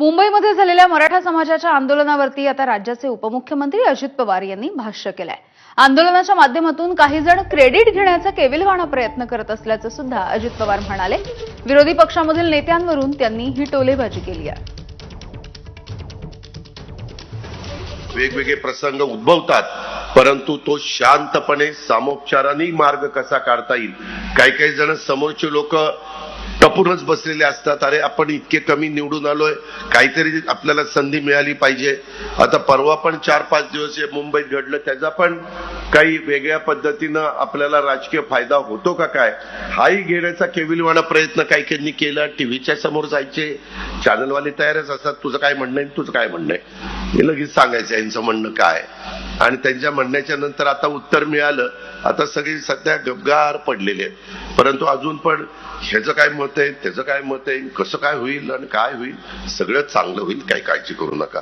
मुंबईमध्ये झालेल्या मराठा समाजाच्या आंदोलनावरती आता राज्याचे उपमुख्यमंत्री अजित पवार यांनी भाष्य केलंय. आंदोलनाच्या माध्यमातून काही जण क्रेडिट घेण्याचा केविलवाणा प्रयत्न करत असल्याचं सुद्धा अजित पवार म्हणाले. विरोधी पक्षामधील नेत्यांवरून त्यांनी ही टोलेबाजी केली आहे. वेगवेगळे प्रसंग उद्भवतात परंतु तो शांतपणे सामोपचाराने मार्ग कसा काढता येईल? काही काही जण समोरचे लोक टपूनच बसलेले असतात. अरे आपण इतके कमी निवडून आलोय. काहीतरी आपल्याला संधी मिळाली पाहिजे. आता परवा पण चार पाच दिवस मुंबईत घडलं. त्याचा पण काही वेगळ्या पद्धतीनं आपल्याला राजकीय फायदा होतो का काय? हाही घेण्याचा केविलवाणा प्रयत्न काही काहींनी केला. टीव्हीच्या समोर जायचे. चॅनलवाले तयारच असतात तुझं काय म्हणणं आहे तुझं काय म्हणणं आहे? हे लगेच सांगायचं यांचं म्हणणं काय? आणि त्यांच्या म्हणण्याच्या नंतर आता उत्तर मिळालं. आता सगळी सध्या गबगार पडलेले आहेत. परंतु अजून पण ह्याचं काय मत आहे त्याचं काय मत आहे कसं काय होईल आणि काय होईल सगळं चांगलं होईल काही काळजी करू नका.